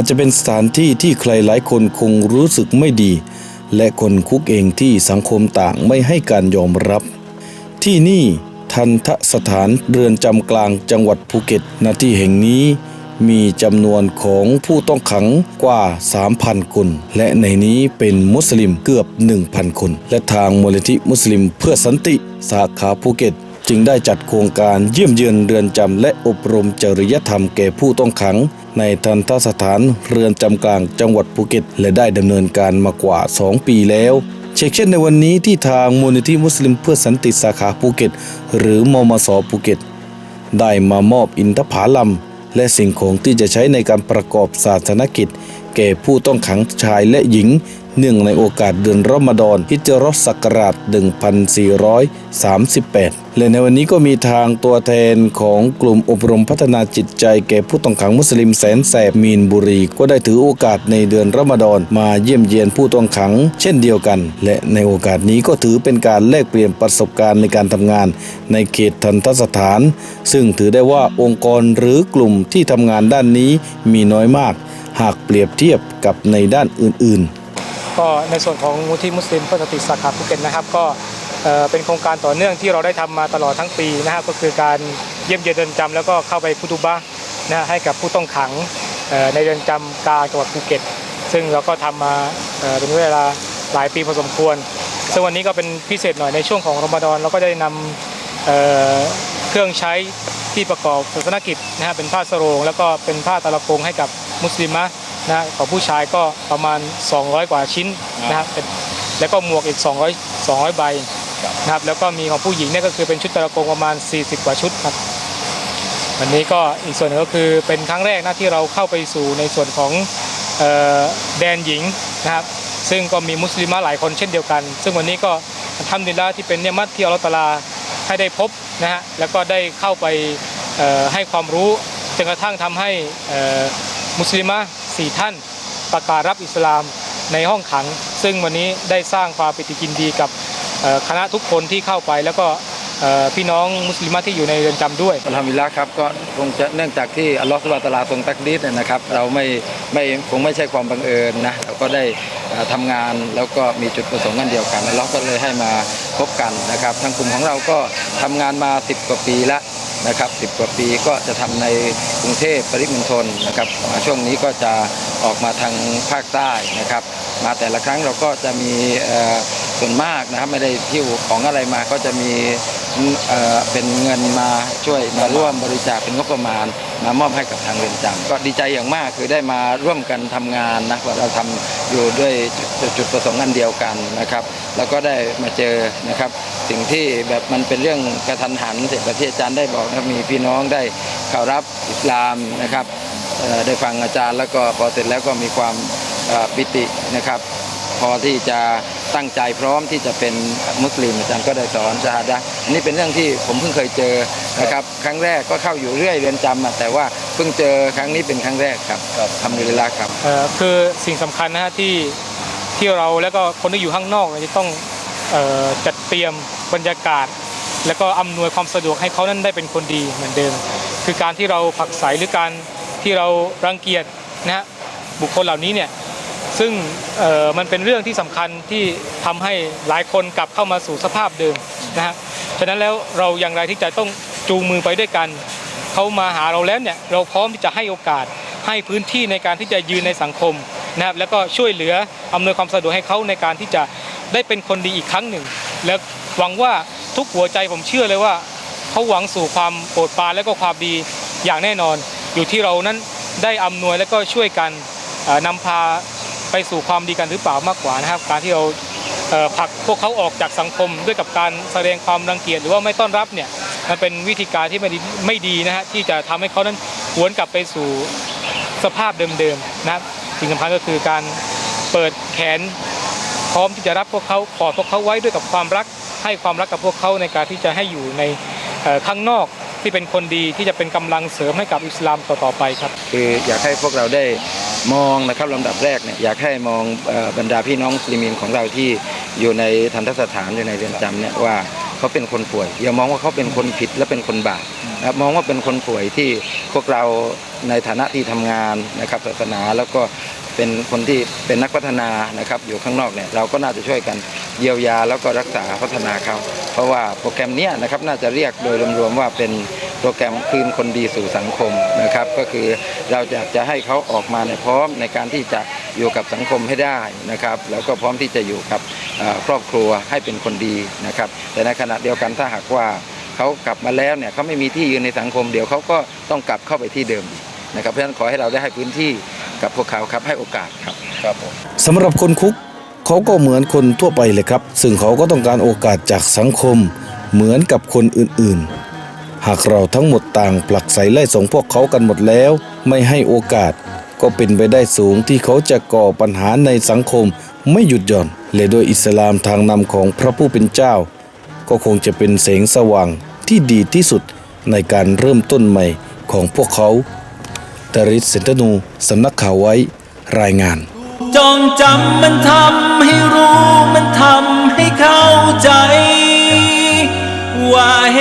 อาจจะเป็นสถานที่ที่ใครหลายคนคงรู้สึกไม่ดี และคนคุกเองที่สังคมต่างไม่ให้การยอมรับ ที่นี่ทันทสถานเรือนจำกลางจังหวัดภูเก็ตณที่แห่งนี้มีจำนวนของผู้ต้องขังกว่า 3,000 คน และในนี้เป็นมุสลิมเกือบ 1,000 คน และทางมูลนิธิมุสลิมเพื่อสันติสาขาภูเก็ต จึงได้จัดโครงการเยี่ยมเยือนเรือนจำและอบรมจริยธรรมแก่ผู้ต้องขัง ในทันทสถานเรือนจำกลางจังหวัดภูเก็ต และได้ดำเนินการมากว่า 2 ปีแล้วเช่นเช่นในวันนี้ที่ทางมูลนิธิมุสลิมเพื่อสันติสาขาภูเก็ต หรือมมสภูเก็ต ได้มามอบอินทผลัมและสิ่งของที่จะใช้ในการประกอบศาสนกิจ แก่ผู้ต้องขังชายและหญิง เนื่องในโอกาสเดือนรอมฎอนฮิจรัสศักราช 1438 และในวันนี้ก็มีทางตัวแทนของกลุ่มอบรมพัฒนาจิตใจแก่ผู้ต้องขังมุสลิมแสนแสบมีนบุรี ก็ได้ถือโอกาสในเดือนรอมฎอนมาเยี่ยมเยียนผู้ต้องขัง เช่นเดียวกัน และในโอกาสนี้ก็ถือเป็นการแลกเปลี่ยนประสบการณ์ในการทำงาน ในเขตทันทสถาน ซึ่งถือได้ว่าองค์กรหรือกลุ่มที่ทำงานด้านนี้มีน้อยมาก หากเปรียบเทียบกับในด้านอื่นๆ ก็ในส่วนของมูลที่มุสลิมเพื่อสติสาขาภูเก็ตนะครับ ก็เป็นโครงการต่อเนื่องที่เราได้ทำมาตลอดทั้งปีนะครับก็คือการเยี่ยมเยียนเรือนจำแล้วก็เข้าไปคุตุบะนะให้กับผู้ต้องขังในเรือนจำกลางจังหวัดภูเก็ต ซึ่งเราก็ทำมาเป็นเวลาหลายปีพอสมควร ซึ่งวันนี้ก็เป็นพิเศษหน่อยในช่วงของรอมฎอนเราก็ได้นำเอ่อเครื่องใช้ที่ประกอบศาสนกิจนะฮะเป็นผ้าสโรง แล้วก็เป็นผ้าตะลกงให้กับมุสลิมะ นะฮะของผู้ชายก็ประมาณ 200 กว่าชิ้นนะครับเป็นแล้วก็หมวกอีก 200 200 ใบนะครับแล้วก็มีของผู้หญิงเนี่ยก็คือเป็นชุดตะละโกงประมาณ 40 กว่าชุดครับวันนี้ก็อีกส่วนหนึงก็คือเป็นครั้งแรกนะที่เราเข้าไปสู่ในส่วนของเอ่อแดนหญิงนะครับซึ่งก็มีมุสลิมะหลายคนเช่นเดียวกัน ซึ่งวันนี้ก็ทำดีละที่เป็นเนี่ยมัดที่อัลเลอฮฺตะอาลาให้ได้พบนะฮะแล้วก็ได้เข้าไปเอ่อให้ความรู้จนกระทั่งทำให้เอ่อมุสลิมะสี่ท่านประกาศรับอิสลามในห้องขัง ซึ่งวันนี้ได้สร้างความปิติยินดีกับคณะทุกคนที่เข้าไปแล้วก็พี่น้องมุสลิมที่อยู่ในเรือนจำด้วยอัลฮัมดุลิลละครับก็คงจะเนื่องจากที่อัลลอฮฺสุบฮานะตาลาทรงตักดีดนะครับ เราไม่ไม่คงไม่ใช่ความบังเอิญนะเราก็ได้เอ่อทำงานแล้วก็มีจุดประสงค์กันเดียวกันอัลลอฮฺก็เลยให้มาพบกันนะครับทางกลุ่มของเราก็ทำงานมา 10 กว่าปีละ นะครับ10กว่าปีก็จะทำในกรุงเทพปริมณฑลนะครับอ่าช่วงนี้ก็จะออกมาทางภาคใต้นะครับ มาแต่ละครั้งเราก็จะมีส่วนมากนะครับไม่ได้ที่ของอะไรมาก็จะมีเเป็นเงินมาช่วยมาร่วมบริจาคเป็นงบประมาณ มามอบให้กับทางเรือนจำก็ดีใจอย่างมากคือได้มาร่วมกันทำงานนะว่าเราทำอยู่ด้วยจุดประสงค์อันเดียวกันนะครับ แล้วก็ได้มาเจอนะครับ สิ่งที่แบบมันเป็นเรื่องกระทันหันแบบที่อาจารย์ได้บอกนะมีพี่น้องได้เข้ารับอิสลามนะครับได้ฟังอาจารย์แล้วก็พอเสร็จแล้วก็มีความปิตินะครับ พอที่จะตั้งใจพร้อมที่จะเป็นมุสลิมอาจารย์ก็ได้สอนชาฮาดะห์อันนี้เป็นเรื่องที่ผมเพิ่งเคยเจอนะครับ ครั้งแรกก็เข้าอยู่เรื่อยเรือนจำแต่ว่าเพิ่งเจอครั้งนี้เป็นครั้งแรกครับทำดุลิลละครับคือสิ่งสำคัญนะฮะที่ที่เราแล้วก็คนที่อยู่ข้างนอกจะต้อง จัดเตรียมบรรยากาศ แล้วก็อำนวยความสะดวกให้เขานั้นได้เป็นคนดีเหมือนเดิม คือการที่เราผักไสหรือการที่เรารังเกียจนะฮะบุคคลเหล่านี้เนี่ยซึ่งมันเป็นเรื่องที่สำคัญที่ทำให้หลายคนกลับเข้ามาสู่สภาพเดิมนะฮะฉะนั้นแล้วเราอย่างไรที่จะต้องจูงมือไปด้วยกันเขามาหาเราแล้วเนี่ยเราพร้อมที่จะให้โอกาสให้พื้นที่ในการที่จะยืนในสังคมนะครับแล้วก็ช่วยเหลืออำนวยความสะดวกให้เขาในการที่จะ ได้เป็นคนดีอีกครั้งหนึ่ง และหวังว่าทุกหัวใจผมเชื่อเลยว่า เขาหวังสู่ความโปรดปรานและก็ความดีอย่างแน่นอน อยู่ที่เรานั้นได้อำนวยและก็ช่วยกันนำพาไปสู่ความดีกันหรือเปล่ามากกว่านะครับ การที่เราผลักพวกเขาออกจากสังคมด้วยกับการแสดงความรังเกียจหรือว่าไม่ต้อนรับเนี่ยมันเป็นวิธีการที่ไม่ดีไม่ดีนะฮะที่จะทำให้เขานั้นหวนกลับไปสู่สภาพเดิมๆนะครับสิ่งสำคัญก็คือการเปิดแขน พร้อมที่จะรับพวกเขากอดพวกเขาไว้ด้วยกับความรัก ให้ความรักกับพวกเขาในการที่จะให้อยู่ในข้างนอกที่เป็นคนดีที่จะเป็นกำลังเสริมให้กับอิสลามต่อๆไปครับ คืออยากให้พวกเราได้มองนะครับลำดับแรกเนี่ยอยากให้มองอบรรดาพี่น้องมุสลิมีนของเราที่อยู่ในทันทสถานอยู่ในเรือนจำเนี่ยว่า เขาเป็นคนป่วย อย่ามองว่าเขาเป็นคนผิดและเป็นคนบาปนะมองว่าเป็นคนป่วยที่พวกเราในฐานะที่ทำงานนะครับศาสนาแล้วก็เป็นคนที่เป็นนักพัฒนานะครับอยู่ข้างนอกเนี่ยเราก็น่าจะช่วยกันเยียวยาแล้วก็รักษาพัฒนาเขาเพราะว่าโปรแกรมนี้นะครับน่าจะเรียกโดยรวมๆว่าเป็นโปรแกรมคืนคนดีสู่สังคมนะครับ ก็คือเราอยากจะให้เขาออกมาในพร้อมในการที่จะ อยู่กับสังคมให้ได้นะครับ แล้วก็พร้อมที่จะอยู่กับเอ่อครอบครัวให้เป็นคนดีนะครับ แต่ในขณะเดียวกันถ้าหากว่าเขากลับมาแล้วเนี่ยเขาไม่มีที่ยืนในสังคมเดี๋ยวเขาก็ต้องกลับเข้าไปที่เดิมอีกนะครับเพราะฉะนั้นขอให้เราได้ให้พื้นที่กับพวกเขาครับให้โอกาสครับครับผมสำหรับคนคุกเขาก็เหมือนคนทั่วไปเลยครับ ซึ่งเขาก็ต้องการโอกาสจากสังคมเหมือนกับคนอื่นๆ หากเราทั้งหมดต่างผลักใสไล่ส่งพวกเขากันหมดแล้ว ไม่ให้โอกาส ก็เป็นไปได้สูงที่เขาจะก่อปัญหาในสังคมไม่หยุดหย่อน แลด้วยอิสลามทางนำของพระผู้เป็นเจ้า ก็คงจะเป็นแสงสว่างที่ดีที่สุดในการเริ่มต้นใหม่ของพวกเขาตริศเซนตนูสำนักข่าวไว้รายงาน จองจำมันทำให้รู้มันทำให้เข้าใจ ว่าเห